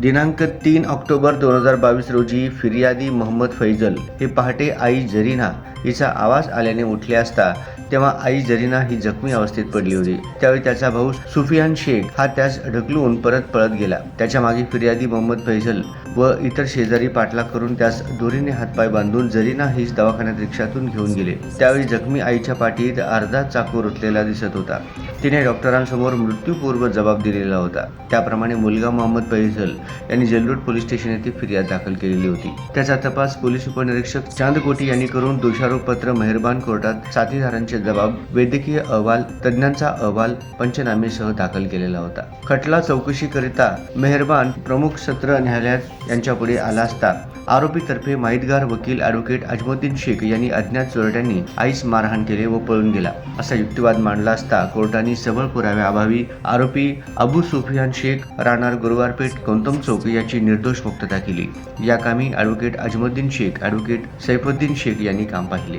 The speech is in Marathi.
दिनांक तीन ऑक्टोबर दोन हजार बावीस रोजी फिर्यादी मोहम्मद फैजल हे पहाटे आई जरीना हिचा आवाज आल्याने उठले असता तेव्हा आई जरीना ही जखमी अवस्थेत पडली होती. त्यावेळी त्याचा भाऊ सुफियान शेख हा त्यास ढकलून परत पळत गेला. त्याच्यामागे फिर्यादी मोहम्मद फैजल व इतर शेजारी पाठलाग करून त्यास दोरीने हातपाय बांधून जरीना हिच दवाखान्यात रिक्षातून घेऊन गेले. त्यावेळी जखमी आईच्या पाठीत अर्धा चाकू रुतलेला दिसत होता. तिने डॉक्टरांसमोर मृत्यूपूर्व जबाब दिलेला होता. त्याप्रमाणे मुलगा मोहम्मद पैसल यांनी जलरोड पोलीस स्टेशन येथे फिर्याद दाखल केलेली होती. त्याचा तपास पोलीस उपनिरीक्षक चांदकोटी यांनी करून दोषारोपपत्र मेहरबान कोर्टात साथीदारांचे जबाब वैद्यकीय अहवाल तज्ज्ञांचा अहवाल पंचनामेसह दाखल केलेला होता. खटला चौकशीकरिता मेहरबान प्रमुख सत्र न्यायालयात यांच्यापुढे आला असता आरोपीतर्फे माहितगार वकील ॲडव्होकेट अजमुद्दीन शेख यांनी अज्ञात चोरट्यांनी आईस मारहाण केले व पळून गेला. असा युक्तिवाद मांडला असता कोर्टाने सबळ पुराव्याअभावी आरोपी अबू सुफियान शेख राहणार गुरुवारपेठ गौतम चौक याची निर्दोष मुक्तता केली. या कामी ॲडव्होकेट अजमुद्दीन शेख ॲडव्होकेट सैफुद्दीन शेख यांनी काम पाहिले.